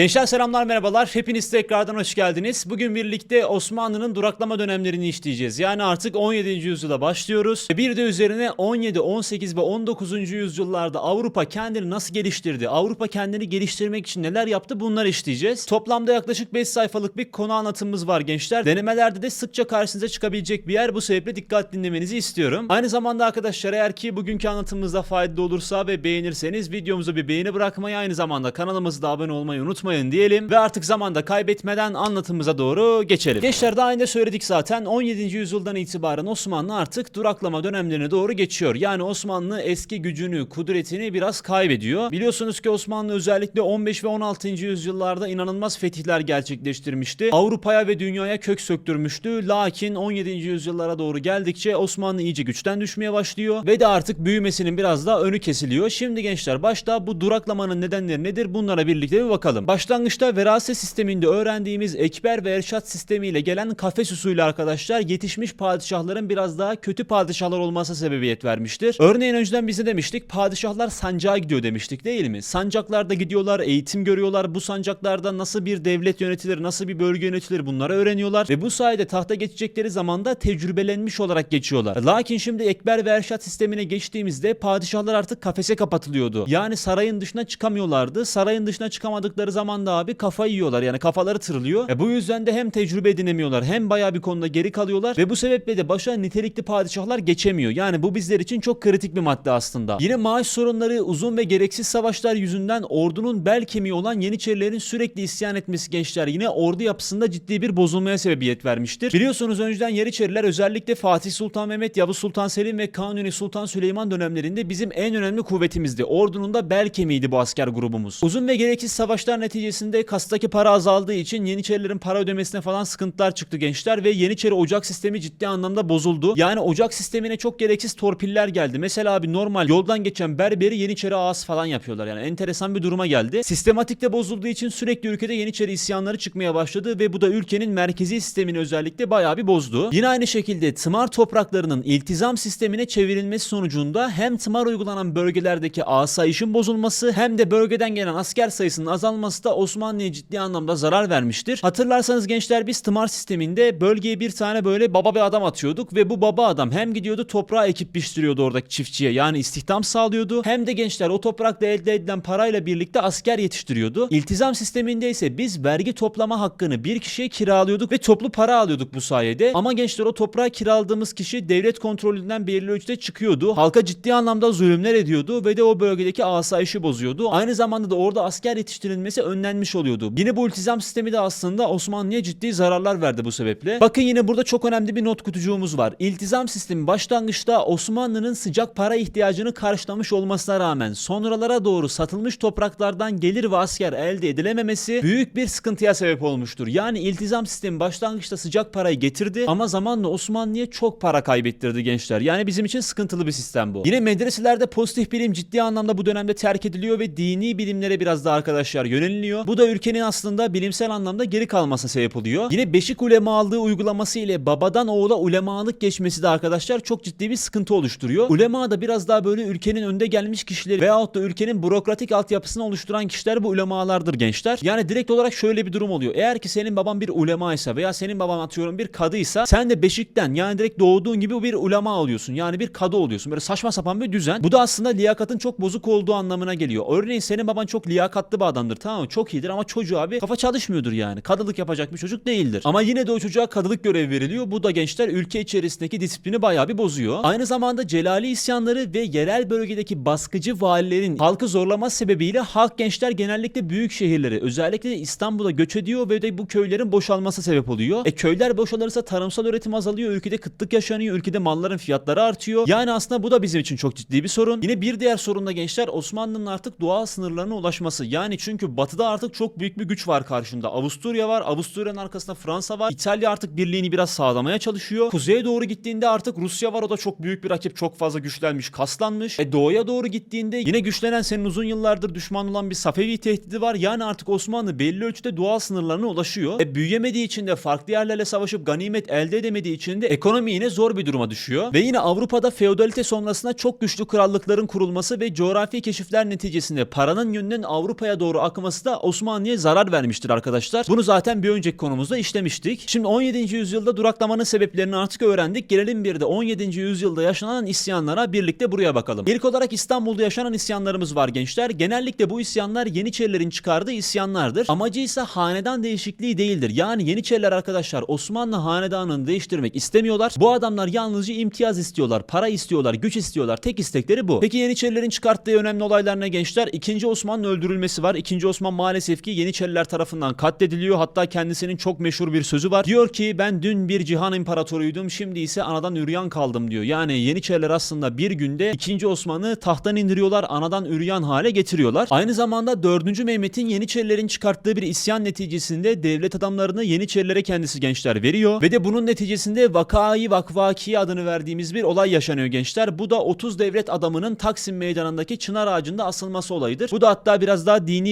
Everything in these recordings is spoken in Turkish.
Gençler selamlar merhabalar. Hepiniz tekrardan hoş geldiniz. Bugün birlikte Osmanlı'nın duraklama dönemlerini işleyeceğiz. Yani artık 17. yüzyıla başlıyoruz. Bir de üzerine 17, 18 ve 19. yüzyıllarda Avrupa kendini nasıl geliştirdi? Avrupa kendini geliştirmek için neler yaptı? Bunları işleyeceğiz. Toplamda yaklaşık 5 sayfalık bir konu anlatımımız var gençler. Denemelerde de sıkça karşınıza çıkabilecek bir yer. Bu sebeple dikkat dinlemenizi istiyorum. Aynı zamanda arkadaşlar eğer ki bugünkü anlatımımızda faydalı olursa ve beğenirseniz videomuza bir beğeni bırakmayı aynı zamanda kanalımıza da abone olmayı unutmayın diyelim ve artık zamanda kaybetmeden anlatımımıza doğru geçelim. Gençler daha önce söyledik zaten 17. yüzyıldan itibaren Osmanlı artık duraklama dönemlerine doğru geçiyor. Yani Osmanlı eski gücünü, kudretini biraz kaybediyor. Biliyorsunuz ki Osmanlı özellikle 15 ve 16. yüzyıllarda inanılmaz fetihler gerçekleştirmişti. Avrupa'ya ve dünyaya kök söktürmüştü. Lakin 17. yüzyıllara doğru geldikçe Osmanlı iyice güçten düşmeye başlıyor ve de artık büyümesinin biraz daha önü kesiliyor. Şimdi gençler başta bu duraklamanın nedenleri nedir? Bunlara birlikte bir bakalım. Başlangıçta veraset sisteminde öğrendiğimiz ekber ve erşat sistemiyle gelen kafes usulü arkadaşlar yetişmiş padişahların biraz daha kötü padişahlar olması sebebiyet vermiştir. Örneğin önceden bize demiştik padişahlar sancağa gidiyor demiştik değil mi? Sancaklarda gidiyorlar, eğitim görüyorlar. Bu sancaklarda nasıl bir devlet yönetilir, nasıl bir bölge yönetilir bunları öğreniyorlar. Ve bu sayede tahta geçecekleri zaman da tecrübelenmiş olarak geçiyorlar. Lakin şimdi ekber ve erşat sistemine geçtiğimizde padişahlar artık kafese kapatılıyordu. Yani sarayın dışına çıkamıyorlardı. Sarayın dışına çıkamadıkları zaman da abi kafayı yiyorlar. Yani kafaları tırılıyor. E bu yüzden de hem tecrübe edinemiyorlar hem bayağı bir konuda geri kalıyorlar ve bu sebeple de başa nitelikli padişahlar geçemiyor. Yani bu bizler için çok kritik bir madde aslında. Yine maaş sorunları, uzun ve gereksiz savaşlar yüzünden ordunun bel kemiği olan Yeniçerilerin sürekli isyan etmesi gençler yine ordu yapısında ciddi bir bozulmaya sebebiyet vermiştir. Biliyorsunuz önceden Yeniçeriler özellikle Fatih Sultan Mehmet, Yavuz Sultan Selim ve Kanuni Sultan Süleyman dönemlerinde bizim en önemli kuvvetimizdi. Ordunun da bel kemiğiydi bu asker grubumuz. Uzun ve gereksiz savaşlar neticesinde kastaki para azaldığı için Yeniçerilerin para ödemesine falan sıkıntılar çıktı gençler ve Yeniçeri ocak sistemi ciddi anlamda bozuldu. Yani ocak sistemine çok gereksiz torpiller geldi. Mesela abi normal yoldan geçen berberi Yeniçeri ağası falan yapıyorlar. Yani enteresan bir duruma geldi. Sistematikte bozulduğu için sürekli ülkede Yeniçeri isyanları çıkmaya başladı ve bu da ülkenin merkezi sistemini özellikle bayağı bir bozdu. Yine aynı şekilde tımar topraklarının iltizam sistemine çevrilmesi sonucunda hem tımar uygulanan bölgelerdeki asayişin bozulması hem de bölgeden gelen asker sayısının azalması da Osmanlı'ya ciddi anlamda zarar vermiştir. Hatırlarsanız gençler biz tımar sisteminde bölgeye bir tane böyle baba bir adam atıyorduk ve bu baba adam hem gidiyordu toprağa ekip biçtiriyordu oradaki çiftçiye yani istihdam sağlıyordu hem de gençler o toprakta elde edilen parayla birlikte asker yetiştiriyordu. İltizam sisteminde ise biz vergi toplama hakkını bir kişiye kiralıyorduk ve toplu para alıyorduk bu sayede. Ama gençler o toprağı kiraladığımız kişi devlet kontrolünden belirli ölçüde çıkıyordu. Halka ciddi anlamda zulümler ediyordu ve de o bölgedeki asayişi bozuyordu. Aynı zamanda da orada asker yetiştirilmesi önlenmiş oluyordu. Yine bu iltizam sistemi de aslında Osmanlı'ya ciddi zararlar verdi bu sebeple. Bakın yine burada çok önemli bir not kutucuğumuz var. İltizam sistemi başlangıçta Osmanlı'nın sıcak para ihtiyacını karşılamış olmasına rağmen sonralara doğru satılmış topraklardan gelir ve asker elde edilememesi büyük bir sıkıntıya sebep olmuştur. Yani iltizam sistemi başlangıçta sıcak parayı getirdi ama zamanla Osmanlı'ya çok para kaybettirdi gençler. Yani bizim için sıkıntılı bir sistem bu. Yine medreselerde pozitif bilim ciddi anlamda bu dönemde terk ediliyor ve dini bilimlere biraz daha arkadaşlar yöneliliyor. Bu da ülkenin aslında bilimsel anlamda geri kalmasına sebep oluyor. Yine beşik ulemalığı uygulaması ile babadan oğula ulemalık geçmesi de arkadaşlar çok ciddi bir sıkıntı oluşturuyor. Ulema da biraz daha böyle ülkenin önde gelmiş kişileri veyahut da ülkenin bürokratik altyapısını oluşturan kişiler bu ulemalardır gençler. Yani direkt olarak şöyle bir durum oluyor. Eğer ki senin baban bir ulemaysa veya senin baban atıyorum bir kadıysa sen de beşikten yani direkt doğduğun gibi bir ulema oluyorsun. Yani bir kadı oluyorsun. Böyle saçma sapan bir düzen. Bu da aslında liyakatın çok bozuk olduğu anlamına geliyor. Örneğin senin baban çok liyakatlı bir adamdır tamam mı? Çok iyidir ama çocuğu abi kafa çalışmıyordur yani. Kadılık yapacak bir çocuk değildir. Ama yine de o çocuğa kadılık görevi veriliyor. Bu da gençler ülke içerisindeki disiplini bayağı bir bozuyor. Aynı zamanda Celali isyanları ve yerel bölgedeki baskıcı valilerin halkı zorlama sebebiyle halk gençler genellikle büyük şehirleri özellikle İstanbul'a göç ediyor ve de bu köylerin boşalması sebep oluyor. E köyler boşalırsa tarımsal üretim azalıyor. Ülkede kıtlık yaşanıyor. Ülkede malların fiyatları artıyor. Yani aslında bu da bizim için çok ciddi bir sorun. Yine bir diğer sorun da gençler Osmanlı'nın artık doğal sınırlarına ulaşması. Yani çünkü batıda artık çok büyük bir güç var karşında. Avusturya var. Avusturya'nın arkasında Fransa var. İtalya artık birliğini biraz sağlamaya çalışıyor. Kuzeye doğru gittiğinde artık Rusya var. O da çok büyük bir rakip. Çok fazla güçlenmiş, kaslanmış. E doğuya doğru gittiğinde yine güçlenen senin uzun yıllardır düşman olan bir Safevi tehdidi var. Yani artık Osmanlı belli ölçüde doğal sınırlarına ulaşıyor. E büyüyemediği için de farklı yerlerle savaşıp ganimet elde edemediği için de ekonomi yine zor bir duruma düşüyor. Ve yine Avrupa'da feodalite sonrasında çok güçlü krallıkların kurulması ve coğrafi keşifler neticesinde paranın yönünün Avrupa'ya doğru akması da da Osmanlı'ya zarar vermiştir arkadaşlar. Bunu zaten bir önceki konumuzda işlemiştik. Şimdi 17. yüzyılda duraklamanın sebeplerini artık öğrendik. Gelelim bir de 17. yüzyılda yaşanan isyanlara birlikte buraya bakalım. İlk olarak İstanbul'da yaşanan isyanlarımız var gençler. Genellikle bu isyanlar Yeniçerilerin çıkardığı isyanlardır. Amacı ise hanedan değişikliği değildir. Yani Yeniçeriler arkadaşlar Osmanlı hanedanını değiştirmek istemiyorlar. Bu adamlar yalnızca imtiyaz istiyorlar, para istiyorlar, güç istiyorlar. Tek istekleri bu. Peki Yeniçerilerin çıkarttığı önemli olaylar ne gençler? İkinci Osman'ın öldürülmesi var. İkinci Osman maalesef ki Yeniçeriler tarafından katlediliyor. Hatta kendisinin çok meşhur bir sözü var. Diyor ki ben dün bir cihan imparatoruydum şimdi ise anadan üryan kaldım diyor. Yani Yeniçeriler aslında bir günde ikinci Osman'ı tahttan indiriyorlar, anadan üryan hale getiriyorlar. Aynı zamanda 4. Mehmet'in Yeniçerilerin çıkarttığı bir isyan neticesinde devlet adamlarını Yeniçerilere kendisi gençler veriyor ve de bunun neticesinde Vakai Vakvaki adını verdiğimiz bir olay yaşanıyor gençler. Bu da 30 devlet adamının Taksim Meydanı'ndaki çınar ağacında asılması olayıdır. Bu da hatta biraz daha dini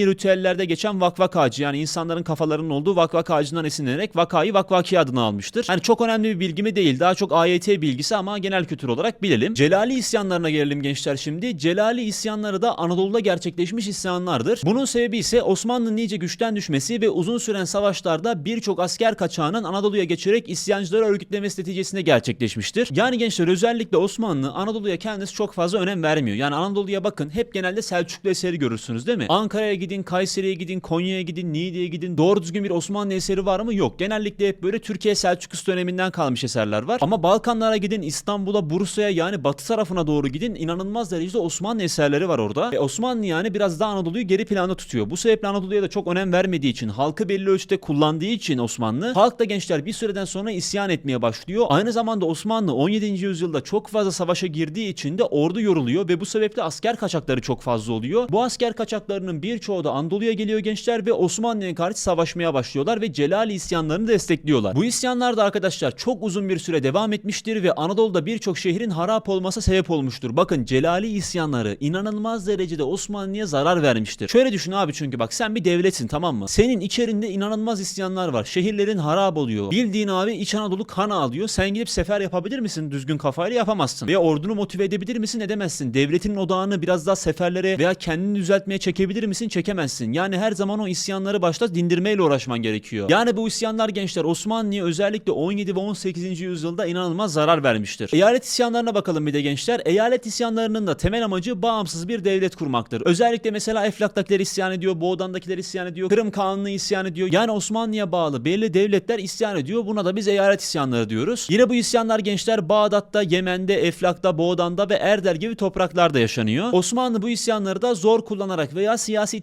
ritüellerde geçen vakvak ağacı yani insanların kafalarının olduğu vakvak ağacından esinlenerek Vakai Vakvaki adını almıştır. Yani çok önemli bir bilgi mi değil daha çok AYT bilgisi ama genel kültür olarak bilelim. Celali isyanlarına gelelim gençler şimdi. Celali isyanları da Anadolu'da gerçekleşmiş isyanlardır. Bunun sebebi ise Osmanlı'nın iyice güçten düşmesi ve uzun süren savaşlarda birçok asker kaçağının Anadolu'ya geçerek isyancıları örgütlemesi neticesinde gerçekleşmiştir. Yani gençler özellikle Osmanlı Anadolu'ya kendisi çok fazla önem vermiyor. Yani Anadolu'ya bakın hep genelde Selçuklu eseri görürsünüz değil mi? Ankara'ya gidin, Kayseri'ye gidin, Konya'ya gidin, Niğde'ye gidin. Doğru düzgün bir Osmanlı eseri var mı? Yok. Genellikle hep böyle Türkiye Selçuklusu döneminden kalmış eserler var. Ama Balkanlara gidin, İstanbul'a, Bursa'ya yani batı tarafına doğru gidin. inanılmaz derecede Osmanlı eserleri var orada. Ve Osmanlı yani biraz daha Anadolu'yu geri planda tutuyor. Bu sebeple Anadolu'ya da çok önem vermediği için, halkı belli ölçüde kullandığı için Osmanlı, halk da gençler bir süreden sonra isyan etmeye başlıyor. Aynı zamanda Osmanlı 17. yüzyılda çok fazla savaşa girdiği için de ordu yoruluyor ve bu sebeple asker kaçakları çok fazla oluyor. Bu asker kaçaklarının birçoğu da Anadolu'ya geliyor gençler ve Osmanlı'ya karşı savaşmaya başlıyorlar ve Celali isyanlarını destekliyorlar. Bu isyanlar da arkadaşlar çok uzun bir süre devam etmiştir ve Anadolu'da birçok şehrin harap olması sebep olmuştur. Bakın Celali isyanları inanılmaz derecede Osmanlı'ya zarar vermiştir. Şöyle düşün abi çünkü bak sen bir devletsin tamam mı? Senin içerinde inanılmaz isyanlar var. Şehirlerin harap oluyor. Bildiğin abi İç Anadolu kan ağlıyor. Sen gidip sefer yapabilir misin? Düzgün kafayla yapamazsın. Veya ordunu motive edebilir misin? Edemezsin. Devletinin odağını biraz daha seferlere veya kendini düzeltmeye çekebilir misin? Çekemezsin. Yani her zaman o isyanları başta dindirmeyle uğraşman gerekiyor. Yani bu isyanlar gençler Osmanlı'ya özellikle 17 ve 18. yüzyılda inanılmaz zarar vermiştir. Eyalet isyanlarına bakalım bir de gençler. Eyalet isyanlarının da temel amacı bağımsız bir devlet kurmaktır. Özellikle mesela Eflak'takiler isyan ediyor, Boğdan'dakiler isyan ediyor, Kırım Kağanlığı isyan ediyor. Yani Osmanlı'ya bağlı belli devletler isyan ediyor. Buna da biz eyalet isyanları diyoruz. Yine bu isyanlar gençler Bağdat'ta, Yemen'de, Eflak'ta, Boğdan'da ve Erdel gibi topraklarda yaşanıyor. Osmanlı bu isyanları da zor kullanarak veya siyasi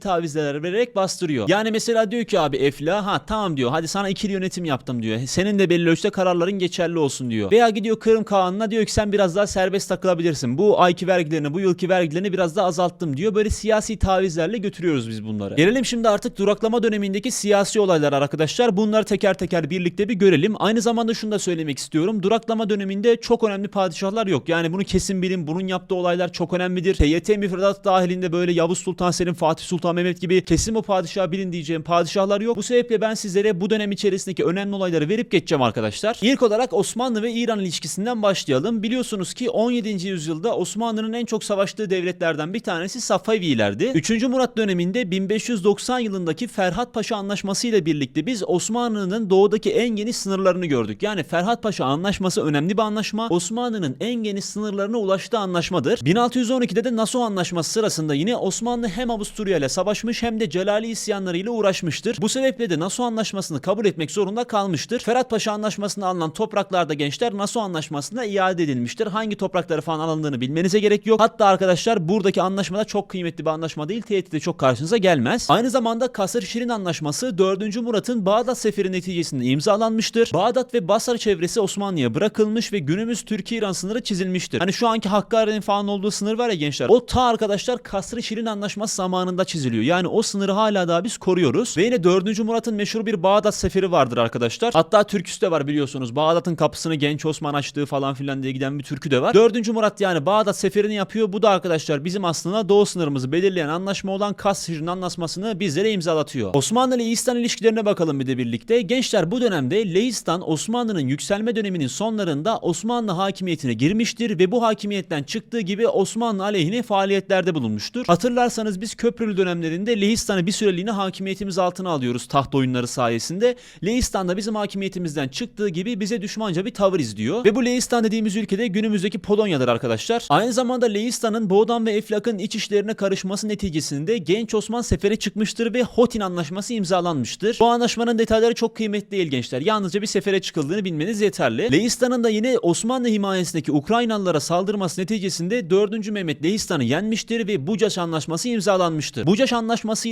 tavizler vererek bastırıyor. Yani mesela diyor ki abi Efla ha tamam diyor hadi sana ikili yönetim yaptım diyor. Senin de belli ölçüde kararların geçerli olsun diyor. Veya gidiyor Kırım Kağan'ına diyor ki sen biraz daha serbest takılabilirsin. Bu ayki vergilerini, bu yılki vergilerini biraz daha azalttım diyor. Böyle siyasi tavizlerle götürüyoruz biz bunları. Gelelim şimdi artık duraklama dönemindeki siyasi olaylar arkadaşlar. Bunları teker teker birlikte bir görelim. Aynı zamanda şunu da söylemek istiyorum. Duraklama döneminde çok önemli padişahlar yok. Yani bunu kesin bilin. Bunun yaptığı olaylar çok önemlidir. TYT müfredat dahilinde böyle Yavuz Sultan Selim, Fatih Sultan Mehmet gibi kesin bu padişah bilin diyeceğim padişahlar yok. Bu sebeple ben sizlere bu dönem içerisindeki önemli olayları verip geçeceğim arkadaşlar. İlk olarak Osmanlı ve İran ilişkisinden başlayalım. Biliyorsunuz ki 17. yüzyılda Osmanlı'nın en çok savaştığı devletlerden bir tanesi Safavilerdi. 3. Murat döneminde 1590 yılındaki Ferhat Paşa Anlaşması ile birlikte biz Osmanlı'nın doğudaki en geniş sınırlarını gördük. Yani Ferhat Paşa Anlaşması önemli bir anlaşma. Osmanlı'nın en geniş sınırlarına ulaştığı anlaşmadır. 1612'de de Nassau Anlaşması sırasında yine Osmanlı hem Avusturya ile savaşmış hem de Celali isyanlarıyla uğraşmıştır. Bu sebeple de Nassau Anlaşması'nı kabul etmek zorunda kalmıştır. Ferhat Paşa Anlaşması'nda alınan topraklarda gençler Nassau Anlaşması'na iade edilmiştir. Hangi toprakları falan alındığını bilmenize gerek yok. Hatta arkadaşlar buradaki anlaşmada çok kıymetli bir anlaşma değil. Tehdit de çok karşınıza gelmez. Aynı zamanda Kasır Şirin Anlaşması 4. Murat'ın Bağdat Seferi neticesinde imzalanmıştır. Bağdat ve Basra çevresi Osmanlı'ya bırakılmış ve günümüz Türkiye-İran sınırı çizilmiştir. Hani şu anki Hakkari'nin falan olduğu sınır var ya gençler. O ta arkadaşlar Kasr-ı Şirin Anlaşması zamanında çiziliyor. Yani o sınırı hala daha biz koruyoruz. Ve yine 4. Murat'ın meşhur bir Bağdat seferi vardır arkadaşlar. Hatta türküsü de var biliyorsunuz. Bağdat'ın kapısını genç Osman açtığı falan filan diye giden bir türkü de var. 4. Murat yani Bağdat seferini yapıyor. Bu da arkadaşlar bizim aslında doğu sınırımızı belirleyen anlaşma olan Kasr-ı Şirin Anlaşması'nı bizlere imzalatıyor. Osmanlı ile İstan ilişkilerine bakalım bir de birlikte. Gençler bu dönemde Leistan Osmanlı'nın yükselme döneminin sonlarında Osmanlı hakimiyetine girmiştir ve bu hakimiyetten çıktığı gibi Osmanlı aleyhine faaliyetlerde bulunmuştur. Hatırlarsanız biz Köprülü dönemlerinde Lehistan Leistan'ı bir süreliğine hakimiyetimiz altına alıyoruz taht oyunları sayesinde. Leistan da bizim hakimiyetimizden çıktığı gibi bize düşmanca bir tavır izliyor. Ve bu Leistan dediğimiz ülkede günümüzdeki Polonya'dır arkadaşlar. Aynı zamanda Leistan'ın Boğdan ve Eflak'ın iç işlerine karışması neticesinde genç Osman sefere çıkmıştır ve Hotin anlaşması imzalanmıştır. Bu anlaşmanın detayları çok kıymetli değil gençler. Yalnızca bir sefere çıkıldığını bilmeniz yeterli. Leistan'ın da yine Osmanlı himayesindeki Ukraynalılara saldırması neticesinde 4. Mehmet Leistan'ı yenmiştir ve Bucaş Anlaşması imzalanmıştır. Bucaş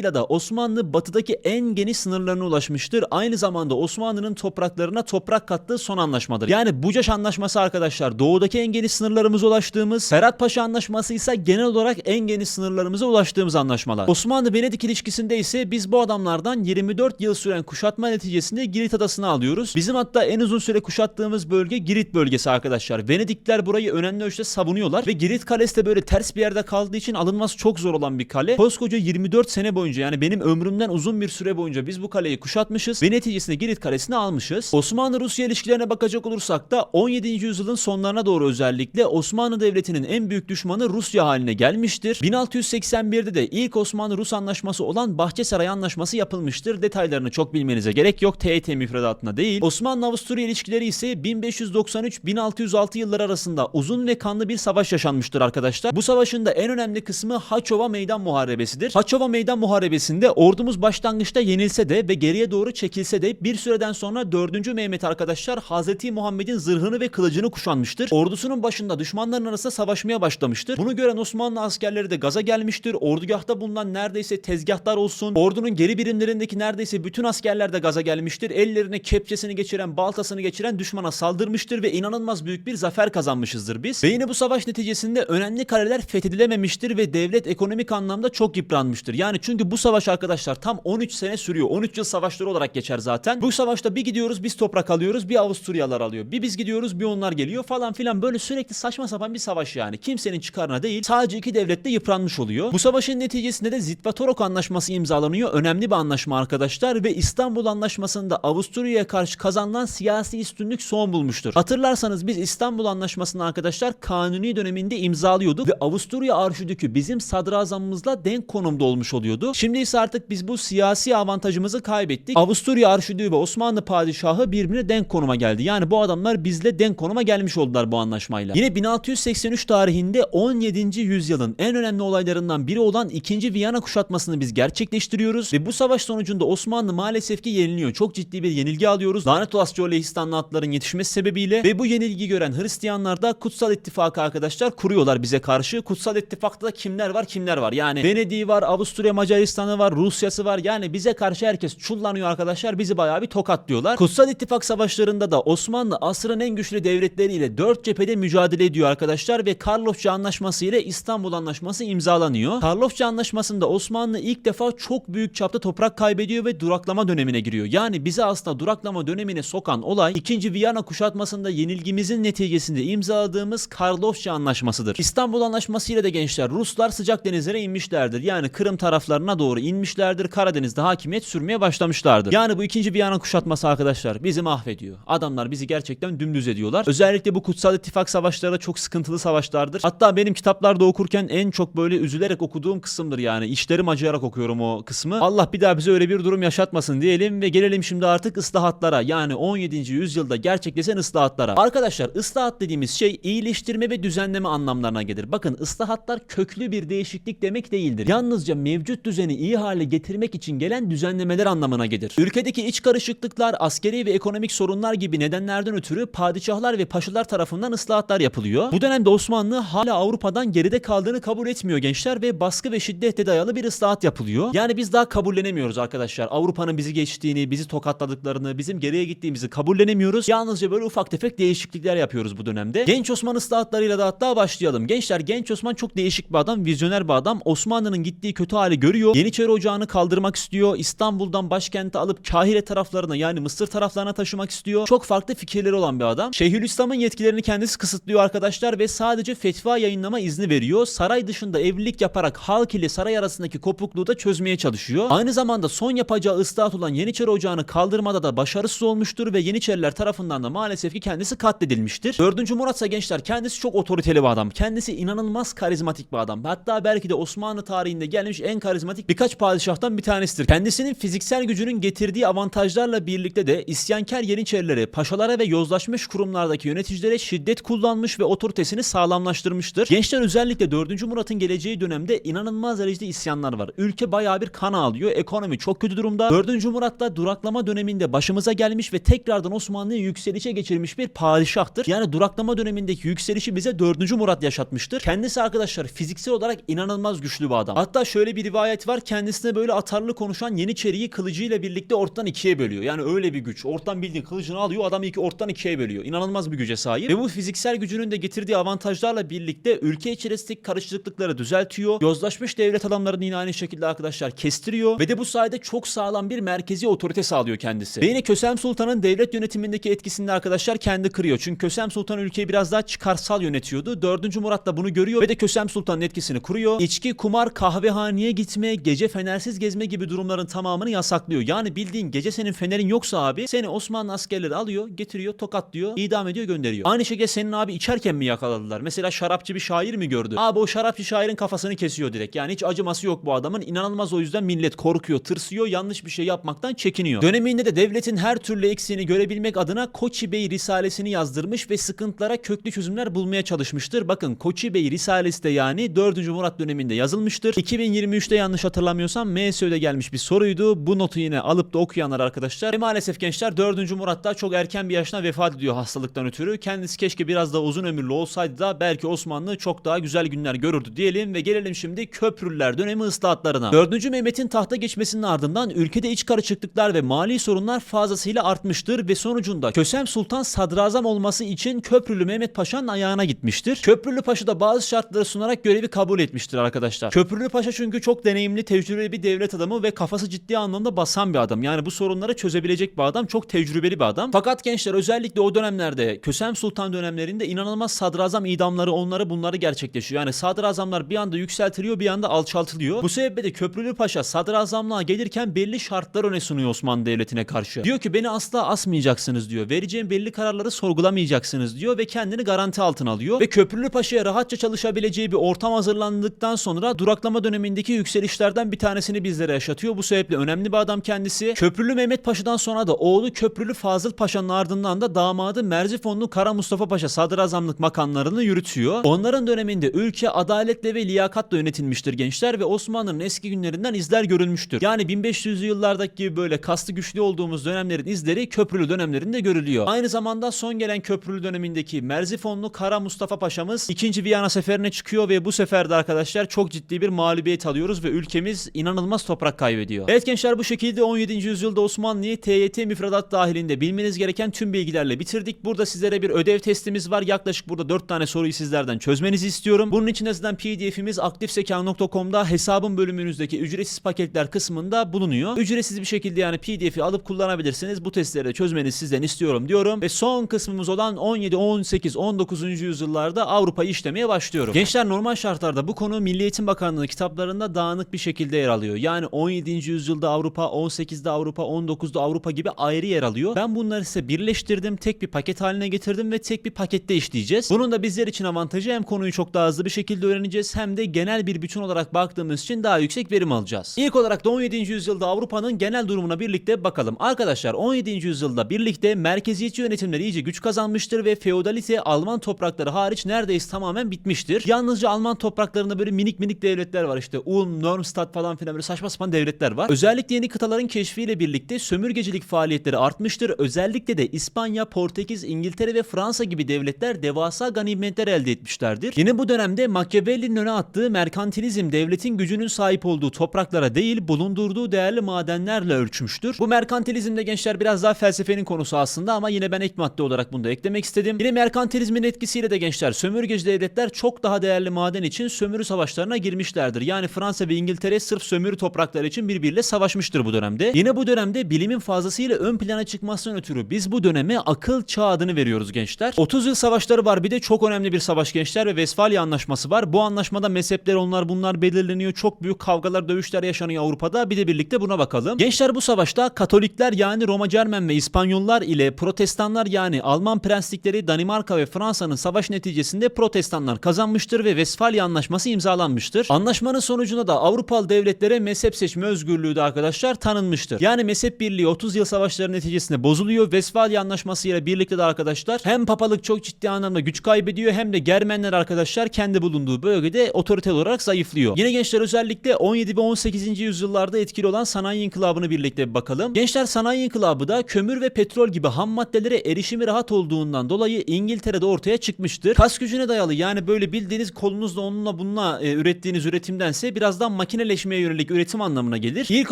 Anlaşması'yla da Osmanlı batıdaki en geniş sınırlarına ulaşmıştır. Aynı zamanda Osmanlı'nın topraklarına toprak kattığı son anlaşmadır. Yani Bucaş Anlaşması arkadaşlar doğudaki en geniş sınırlarımıza ulaştığımız, Ferhat Paşa Anlaşması ise genel olarak en geniş sınırlarımıza ulaştığımız anlaşmalar. Osmanlı-Venedik ilişkisinde ise biz bu adamlardan 24 yıl süren kuşatma neticesinde Girit Adası'nı alıyoruz. Bizim hatta en uzun süre kuşattığımız bölge Girit bölgesi arkadaşlar. Venedikler burayı önemli ölçüde savunuyorlar ve Girit Kalesi de böyle ters bir yerde kaldığı için alınması çok zor olan bir kale. Koskoca 24 sene boyunca yani benim ömrümden uzun bir süre boyunca biz bu kaleyi kuşatmışız ve neticesinde Girit Kalesi'ni almışız. Osmanlı-Rusya ilişkilerine bakacak olursak da 17. yüzyılın sonlarına doğru özellikle Osmanlı Devleti'nin en büyük düşmanı Rusya haline gelmiştir. 1681'de de ilk Osmanlı-Rus anlaşması olan Bahçesaray Anlaşması yapılmıştır. Detaylarını çok bilmenize gerek yok. TET müfredatına değil. Osmanlı-Avusturya ilişkileri ise 1593-1606 yılları arasında uzun ve kanlı bir savaş yaşanmıştır arkadaşlar. Bu savaşın da en önemli kısmı Haçova Meydan Muharebesi'dir. Haçova Meydan Muharebesi'nde ordumuz başlangıçta yenilse de ve geriye doğru çekilse de bir süreden sonra 4. Mehmet arkadaşlar Hazreti Muhammed'in zırhını ve kılıcını kuşanmıştır. Ordusunun başında düşmanların arasında savaşmaya başlamıştır. Bunu gören Osmanlı askerleri de gaza gelmiştir. Ordugahta bulunan neredeyse tezgahlar olsun, ordunun geri birimlerindeki neredeyse bütün askerler de gaza gelmiştir. Ellerine kepçesini geçiren, baltasını geçiren düşmana saldırmıştır ve inanılmaz büyük bir zafer kazanmışızdır biz. Ve yine bu savaş neticesinde önemli kaleler fethedilememiştir ve devlet ekonomik anlamda çok yıpranmıştır. Yani çünkü bu savaş arkadaşlar tam 13 sene sürüyor. 13 yıl savaşları olarak geçer zaten. Bu savaşta bir gidiyoruz biz toprak alıyoruz, bir Avusturyalılar alıyor. Bir biz gidiyoruz, bir onlar geliyor falan filan böyle sürekli saçma sapan bir savaş yani. Kimsenin çıkarına değil. Sadece iki devlet de yıpranmış oluyor. Bu savaşın neticesinde de Zitvatorok Anlaşması imzalanıyor. Önemli bir anlaşma arkadaşlar ve İstanbul Anlaşması'nda Avusturya'ya karşı kazanılan siyasi üstünlük son bulmuştur. Hatırlarsanız biz İstanbul Anlaşması'nı arkadaşlar kanuni döneminde imzalıyorduk ve Avusturya Arşidükü bizim sadrazamımızla denk konumda olmuş oluyordu. Şimdi ise artık biz bu siyasi avantajımızı kaybettik. Avusturya Arşidüğü ve Osmanlı Padişahı birbirine denk konuma geldi. Yani bu adamlar bizle denk konuma gelmiş oldular bu anlaşmayla. Yine 1683 tarihinde 17. yüzyılın en önemli olaylarından biri olan 2. Viyana kuşatmasını biz gerçekleştiriyoruz ve bu savaş sonucunda Osmanlı maalesef ki yeniliyor. Çok ciddi bir yenilgi alıyoruz. Lanet olası Lehistanlı atların yetişmesi sebebiyle ve bu yenilgi gören Hristiyanlar da Kutsal İttifakı arkadaşlar kuruyorlar bize karşı. Kutsal İttifak'ta da kimler var kimler var. Yani Venedik'i var, Avusturya Macaristan'ı var, Rusya'sı var. Yani bize karşı herkes çullanıyor arkadaşlar. Bizi bayağı bir tokatlıyorlar. Kutsal İttifak savaşlarında da Osmanlı asrın en güçlü devletleriyle dört cephede mücadele ediyor arkadaşlar ve Karlofça Anlaşması ile İstanbul Anlaşması imzalanıyor. Karlofça Anlaşması'nda Osmanlı ilk defa çok büyük çapta toprak kaybediyor ve duraklama dönemine giriyor. Yani bizi aslında duraklama dönemine sokan olay 2. Viyana kuşatmasında yenilgimizin neticesinde imzaladığımız Karlofça Anlaşması'dır. İstanbul Anlaşması ile de gençler Ruslar sıcak denizlere inmişlerdir. Yani Kırım taraflarına doğru inmişlerdir. Karadeniz'de hakimiyet sürmeye başlamışlardır. Yani bu 2. Viyana kuşatması arkadaşlar bizi mahvediyor. Adamlar bizi gerçekten dümdüz ediyorlar. Özellikle bu Kutsal İttifak savaşları çok sıkıntılı savaşlardır. Hatta benim kitaplarda okurken en çok böyle üzülerek okuduğum kısımdır yani. İşlerim acıyarak okuyorum o kısmı. Allah bir daha bize öyle bir durum yaşatmasın diyelim ve gelelim şimdi artık ıslahatlara. Yani 17. yüzyılda gerçekleşen ıslahatlara. Arkadaşlar ıslahat dediğimiz şey iyileştirme ve düzenleme anlamlarına gelir. Bakın ıslahatlar köklü bir değişiklik demek değildir. Yalnızca mevcut düzeni iyi hale getirmek için gelen düzenlemeler anlamına gelir. Ülkedeki iç karışıklıklar, askeri ve ekonomik sorunlar gibi nedenlerden ötürü padişahlar ve paşalar tarafından ıslahatlar yapılıyor. Bu dönemde Osmanlı hala Avrupa'dan geride kaldığını kabul etmiyor gençler ve baskı ve şiddete dayalı bir ıslahat yapılıyor. Yani biz daha kabullenemiyoruz arkadaşlar. Avrupa'nın bizi geçtiğini, bizi tokatladıklarını, bizim geriye gittiğimizi kabullenemiyoruz. Yalnızca böyle ufak tefek değişiklikler yapıyoruz bu dönemde. Genç Osman ıslahatlarıyla da hatta başlayalım. Gençler Genç Osman çok değişik bir adam, vizyoner bir adam. Osmanlı'nın gittiği kötü hali görüyor. Yeniçeri Ocağı'nı kaldırmak istiyor. İstanbul'dan başkenti alıp Kahire taraflarına yani Mısır taraflarına taşımak istiyor. Çok farklı fikirleri olan bir adam. Şeyhülislam'ın yetkilerini kendisi kısıtlıyor arkadaşlar ve sadece fetva yayınlama izni veriyor. Saray dışında evlilik yaparak halk ile saray arasındaki kopukluğu da çözmeye çalışıyor. Aynı zamanda son yapacağı ıslahat olan Yeniçeri Ocağı'nı kaldırmada da başarısız olmuştur ve Yeniçeriler tarafından da maalesef ki kendisi katledilmiştir. 4. Murat ise gençler kendisi çok otoriteli bir adam. Kendisi inanılmaz karizmatik bir adam. Hatta belki de Osmanlı tarihinde gelmiş en karizmatik geldik. Birkaç padişahtan bir tanesidir. Kendisinin fiziksel gücünün getirdiği avantajlarla birlikte de isyankar yeniçerilere, paşalara ve yozlaşmış kurumlardaki yöneticilere şiddet kullanmış ve otoritesini sağlamlaştırmıştır. Gençler özellikle 4. Murat'ın geleceği dönemde inanılmaz derecede isyanlar var. Ülke bayağı bir kan ağlıyor. Ekonomi çok kötü durumda. 4. Murat da duraklama döneminde başımıza gelmiş ve tekrardan Osmanlı'yı yükselişe geçirmiş bir padişahtır. Yani duraklama dönemindeki yükselişi bize 4. Murat yaşatmıştır. Kendisi arkadaşlar fiziksel olarak inanılmaz güçlü bir adam. Hatta şöyle bir rivayet var. Kendisine böyle atarlı konuşan Yeniçeri'yi kılıcıyla birlikte ortadan ikiye bölüyor. Yani öyle bir güç. Ortadan bildiğin kılıcını alıyor adamı iki ortadan ikiye bölüyor. İnanılmaz bir güce sahip. Ve bu fiziksel gücünün de getirdiği avantajlarla birlikte ülke içerisindeki karışıklıkları düzeltiyor. Yozlaşmış devlet adamlarını yine aynı şekilde arkadaşlar kestiriyor. Ve de bu sayede çok sağlam bir merkezi otorite sağlıyor kendisi. Ve yine Kösem Sultan'ın devlet yönetimindeki etkisini arkadaşlar kendi kırıyor. Çünkü Kösem Sultan ülkeyi biraz daha çıkarsal yönetiyordu. 4. Murat da bunu görüyor ve de Kösem Sultan'ın etkisini kuruyor. İçki, kumar, kahvehaneye gitme, gece fenersiz gezme gibi durumların tamamını yasaklıyor. Yani bildiğin gece senin fenerin yoksa abi seni Osmanlı askerleri alıyor, getiriyor, tokatlıyor, idam ediyor, gönderiyor. Aynı şekilde senin abi içerken mi yakaladılar? Mesela şarapçı bir şair mi gördü? Abi o şarapçı şairin kafasını kesiyor direkt. Yani hiç acıması yok bu adamın. İnanılmaz o yüzden millet korkuyor, tırsıyor, yanlış bir şey yapmaktan çekiniyor. Döneminde de devletin her türlü eksiğini görebilmek adına Koçi Bey Risalesini yazdırmış ve sıkıntılara köklü çözümler bulmaya çalışmıştır. Bakın Koçi Bey Risalesi de yani 4. Murat döneminde yazılmıştır. 2023'te yanlış hatırlamıyorsam MSÖ'de gelmiş bir soruydu. Bu notu yine alıp da okuyanlar arkadaşlar. Ve maalesef gençler 4. Murat da çok erken bir yaşına vefat ediyor hastalıktan ötürü. Kendisi keşke biraz daha uzun ömürlü olsaydı da belki Osmanlı çok daha güzel günler görürdü diyelim ve gelelim şimdi Köprülüler dönemi ıslahatlarına. 4. Mehmet'in tahta geçmesinin ardından ülkede iç karışıklıklar ve mali sorunlar fazlasıyla artmıştır ve sonucunda Kösem Sultan sadrazam olması için Köprülü Mehmet Paşa'nın ayağına gitmiştir. Köprülü Paşa da bazı şartları sunarak görevi kabul etmiştir arkadaşlar. Köprülü Paşa çünkü çok deneyimli, tecrübeli bir devlet adamı ve kafası ciddi anlamda basan bir adam. Yani bu sorunları çözebilecek bir adam, çok tecrübeli bir adam. Fakat gençler özellikle o dönemlerde Kösem Sultan dönemlerinde inanılmaz sadrazam idamları onları bunları gerçekleşiyor. Yani sadrazamlar bir anda yükseltiliyor bir anda alçaltılıyor. Bu sebeple de Köprülü Paşa sadrazamlığa gelirken belli şartlar öne sunuyor Osmanlı Devleti'ne karşı. Diyor ki beni asla asmayacaksınız diyor. Vereceğim belli kararları sorgulamayacaksınız diyor ve kendini garanti altına alıyor. Ve Köprülü Paşa'ya rahatça çalışabileceği bir ortam hazırlandıktan sonra duraklama dönemindeki yükselişlerden bir tanesini bizlere yaşatıyor. Bu sebeple önemli bir adam kendisi. Köprülü Mehmet Paşa'dan sonra da oğlu Köprülü Fazıl Paşa'nın ardından da damadı Merzifonlu Kara Mustafa Paşa sadrazamlık makamlarını yürütüyor. Onların döneminde ülke adaletle ve liyakatla yönetilmiştir gençler ve Osmanlı'nın eski günlerinden izler görülmüştür. Yani 1500'lü yıllardaki gibi böyle kaslı güçlü olduğumuz dönemlerin izleri Köprülü dönemlerinde görülüyor. Aynı zamanda son gelen Köprülü dönemindeki Merzifonlu Kara Mustafa Paşa'mız 2. Viyana seferine çıkıyor ve bu seferde arkadaşlar çok ciddi bir mağlubiyet alıyoruz ve ülkemiz inanılmaz toprak kaybediyor. Evet gençler bu şekilde 17. yüzyılda Osmanlı'yı TYT müfredat dahilinde bilmeniz gereken tüm bilgilerle bitirdik. Burada sizlere bir ödev testimiz var. Yaklaşık burada 4 tane soruyu sizlerden çözmenizi istiyorum. Bunun için de sizden PDF'imiz aktifseka.com'da hesabın bölümünüzdeki ücretsiz paketler kısmında bulunuyor. Ücretsiz bir şekilde yani PDF'i alıp kullanabilirsiniz. Bu testleri de çözmenizi sizden istiyorum diyorum. Ve son kısmımız olan 17, 18, 19. yüzyıllarda Avrupa'yı işlemeye başlıyorum. Gençler normal şartlarda bu konu Milli Eğitim Bakanlığı kitaplarında dağınık bir şekilde yer alıyor. Yani 17. yüzyılda Avrupa, 18'de Avrupa, 19'da Avrupa gibi ayrı yer alıyor. Ben bunları ise birleştirdim, tek bir paket haline getirdim ve tek bir pakette işleyeceğiz. Bunun da bizler için avantajı hem konuyu çok daha hızlı bir şekilde öğreneceğiz hem de genel bir bütün olarak baktığımız için daha yüksek verim alacağız. İlk olarak da 17. yüzyılda Avrupa'nın genel durumuna birlikte bakalım. Arkadaşlar 17. yüzyılda birlikte merkeziyetçi yönetimler iyice güç kazanmıştır ve feodalite Alman toprakları hariç neredeyse tamamen bitmiştir. Yalnızca Alman topraklarında böyle minik minik devletler var işte Ulm, Normstadt falan filan böyle saçma sapan devletler var. Özellikle yeni kıtaların keşfiyle birlikte sömürgecilik faaliyetleri artmıştır. Özellikle de İspanya, Portekiz, İngiltere ve Fransa gibi devletler devasa ganimetler elde etmişlerdir. Yine bu dönemde Machiavelli'nin öne attığı merkantilizm devletin gücünün sahip olduğu topraklara değil bulundurduğu değerli madenlerle ölçmüştür. Bu merkantilizmde gençler biraz daha felsefenin konusu aslında ama yine ben ek madde olarak bunu da eklemek istedim. Yine merkantilizmin etkisiyle de gençler sömürgeci devletler çok daha değerli maden için sömürü savaşlarına girmişlerdir. Yani Fransa ve İngiltere sırf sömürü toprakları için birbiriyle savaşmıştır bu dönemde. Yine bu dönemde bilimin fazlasıyla ön plana çıkmasından ötürü biz bu döneme akıl çağı adını veriyoruz gençler. 30 yıl savaşları var bir de çok önemli bir savaş gençler ve Westfalia Anlaşması var. Bu anlaşmada mezhepler onlar bunlar belirleniyor. Çok büyük kavgalar dövüşler yaşanıyor Avrupa'da. Bir de birlikte buna bakalım. Gençler bu savaşta Katolikler yani Roma Cermen ve İspanyollar ile Protestanlar yani Alman prenslikleri Danimarka ve Fransa'nın savaş neticesinde Protestanlar kazanmıştır ve Westfalia Anlaşması imzalanmıştır. Anlaşmanın sonucunda da Avrupa Avrupalı devletlere mezhep seçme özgürlüğü de arkadaşlar tanınmıştır. Yani mezhep birliği 30 yıl savaşları neticesinde bozuluyor. Westfalia Anlaşması ile birlikte de arkadaşlar hem papalık çok ciddi anlamda güç kaybediyor hem de Germenler arkadaşlar kendi bulunduğu bölgede otorite olarak zayıflıyor. Yine gençler özellikle 17 ve 18. yüzyıllarda etkili olan sanayi inkılabını birlikte bir bakalım. Gençler sanayi inkılabı da kömür ve petrol gibi ham maddelere erişimi rahat olduğundan dolayı İngiltere'de ortaya çıkmıştır. Kas gücüne dayalı yani böyle bildiğiniz kolunuzla onunla bununla e, ürettiğiniz üretimdense birazdan makineleşmeye yönelik üretim anlamına gelir. İlk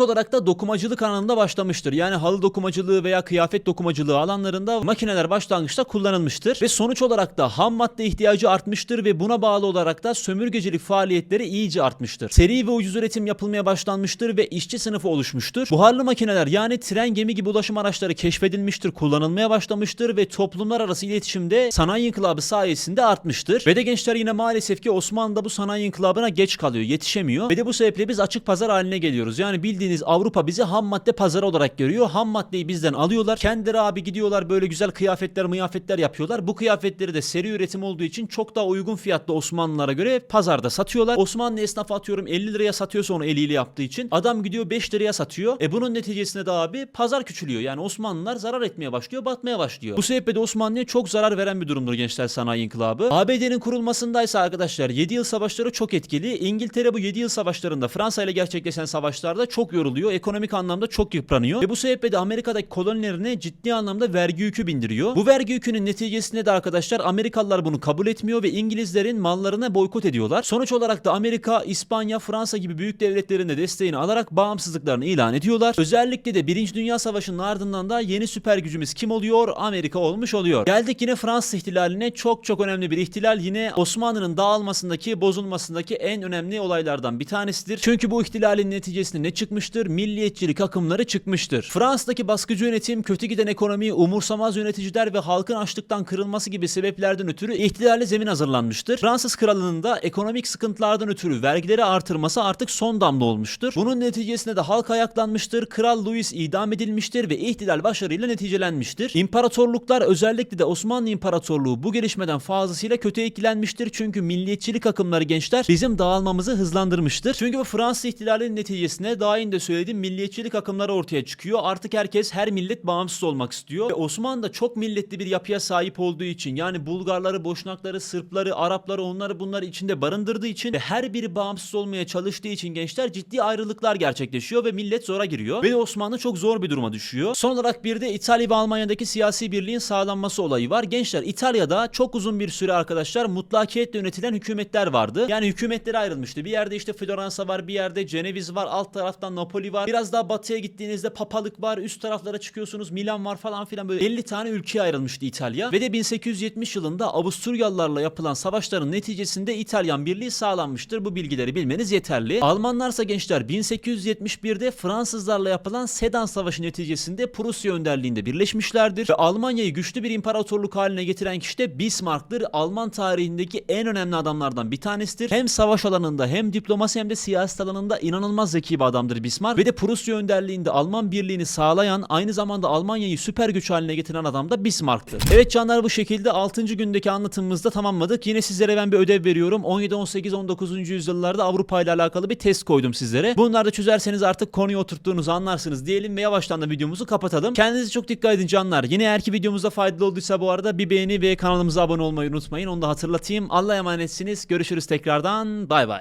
olarak da dokumacılık alanında başlamıştır. Yani halı dokumacılığı veya kıyafet dokumacılığı alanlarında makineler başlangıçta kullanılmıştır. Ve sonuç olarak da ham madde ihtiyacı artmıştır ve buna bağlı olarak da sömürgecilik faaliyetleri iyice artmıştır. Seri ve ucuz üretim yapılmaya başlanmıştır ve işçi sınıfı oluşmuştur. Buharlı makineler yani tren, gemi gibi ulaşım araçları keşfedilmiştir, kullanılmaya başlamıştır ve toplumlar arası iletişimde sanayi inkılabı sayesinde artmıştır. Ve de gençler yine maalesef ki Osmanlı da bu sanayi inkılabına geç kalıyor, yetişemiyor. Ve de bu sebeple biz açık pazar haline geliyoruz. Yani bildiğiniz Avrupa bizi ham madde pazarı olarak görüyor. Ham maddeyi bizden alıyorlar. Kendileri abi gidiyorlar böyle güzel kıyafetler, mıyafetler yapıyorlar. Bu kıyafetleri de seri üretim olduğu için çok daha uygun fiyatlı Osmanlılara göre pazarda satıyorlar. Osmanlı esnafı atıyorum 50 liraya satıyorsa onu eliyle yaptığı için adam gidiyor 5 liraya satıyor. E bunun neticesinde de abi pazar küçülüyor. Yani Osmanlılar zarar etmeye başlıyor, batmaya başlıyor. Bu sebeple de Osmanlı'ya çok zarar veren bir durumdur gençler sanayi inkılabı. ABD'nin kurulmasındaysa arkadaşlar 7 yıl savaşları çok etkili. İngiltere bu 7 yıl savaşlarında Fransa ile gerçekleşen savaşlarda çok yoruluyor. Ekonomik anlamda çok yıpranıyor. Ve bu sebeple de Amerika'daki kolonilerine ciddi anlamda vergi yükü bindiriyor. Bu vergi yükünün neticesinde de arkadaşlar Amerikalılar bunu kabul etmiyor ve İngilizlerin mallarına boykot ediyorlar. Sonuç olarak da Amerika, İspanya, Fransa gibi büyük devletlerin de desteğini alarak bağımsızlıklarını ilan ediyorlar. Özellikle de 1. Dünya Savaşı'nın ardından da yeni süper gücümüz kim oluyor? Amerika olmuş oluyor. Geldik yine Fransız ihtilaline. Çok çok önemli bir ihtilal. Yine Osmanlı'nın dağılmasındaki, bozulmasındaki en önemli olaylardan bir tanesidir. Çünkü bu ihtilalin neticesinde ne çıkmıştır? Milliyetçilik akımları çıkmıştır. Fransa'daki baskıcı yönetim, kötü giden ekonomi, umursamaz yöneticiler ve halkın açlıktan kırılması gibi sebeplerden ötürü ihtilale zemin hazırlanmıştır. Fransız kralının ekonomik sıkıntılardan ötürü vergileri artırması artık son damla olmuştur. Bunun neticesinde de halk ayaklanmıştır. Kral Louis idam edilmiştir ve ihtilal başarıyla neticelenmiştir. İmparatorluklar özellikle de Osmanlı İmparatorluğu bu gelişmeden fazlasıyla kötü etkilenmiştir. Çünkü milliyetçilik akımları gençler bizim dağılmamızı hızlandırmıştır. Çünkü bu Fransız ihtilalinin neticesinde daha önce de söylediğim milliyetçilik akımları ortaya çıkıyor. Artık herkes her millet bağımsız olmak istiyor. Ve Osmanlı da çok milletli bir yapıya sahip olduğu için yani Bulgarları, Boşnakları, Sırpları, Arapları onları bunları içinde barındırdığı için ve her biri bağımsız olmaya çalıştığı için gençler ciddi ayrılıklar gerçekleşiyor ve millet zora giriyor. Ve Osmanlı çok zor bir duruma düşüyor. Son olarak bir de İtalya ve Almanya'daki siyasi birliğin sağlanması olayı var. Gençler İtalya'da çok uzun bir süre arkadaşlar mutlakiyetle yönetilen hükümetler vardı. Yani hükümetlere ayrılmıştı. Bir yerde işte Floransa var, bir yerde Ceneviz var, alt taraftan Napoli var. Biraz daha batıya gittiğinizde papalık var, üst taraflara çıkıyorsunuz Milan var falan filan böyle 50 tane ülkeye ayrılmıştı İtalya. Ve de 1870 yılında Avusturyalılarla yapılan savaşların neticesinde İtalyan birliği sağlanmıştır. Bu bilgileri bilmeniz yeterli. Almanlarsa gençler 1871'de Fransızlarla yapılan Sedan Savaşı neticesinde Prusya önderliğinde birleşmişlerdir. Ve Almanya'yı güçlü bir imparatorluk haline getiren kişi de Bismarck'tır. Alman tarihindeki en önemli adamlardan bir tanesidir. Hem savaş alanında hem diplomasi hem de siyaset alanında inanılmaz zeki bir adamdır Bismarck. Ve de Prusya önderliğinde Alman birliğini sağlayan aynı zamanda Almanya'yı süper güç haline getiren adam da Bismarck'tır. Evet canlar bu şekilde 6. gündeki anlatımımızda tamamladık. Yine sizlere ben bir ödev veriyorum. 17, 18, 19. yüzyıllarda Avrupa ile alakalı bir test koydum sizlere. Bunları da çözerseniz artık konuyu oturttuğunuzu anlarsınız diyelim ve yavaştan da videomuzu kapatalım. Kendinize çok dikkat edin canlar. Yine eğer ki videomuzda faydalı olduysa bu arada bir beğeni ve kanalımıza abone olmayı unutmayın. Onu da hatırlatayım. Allah'a emanetsiniz. Görüşürüz tekrardan. Bay bay.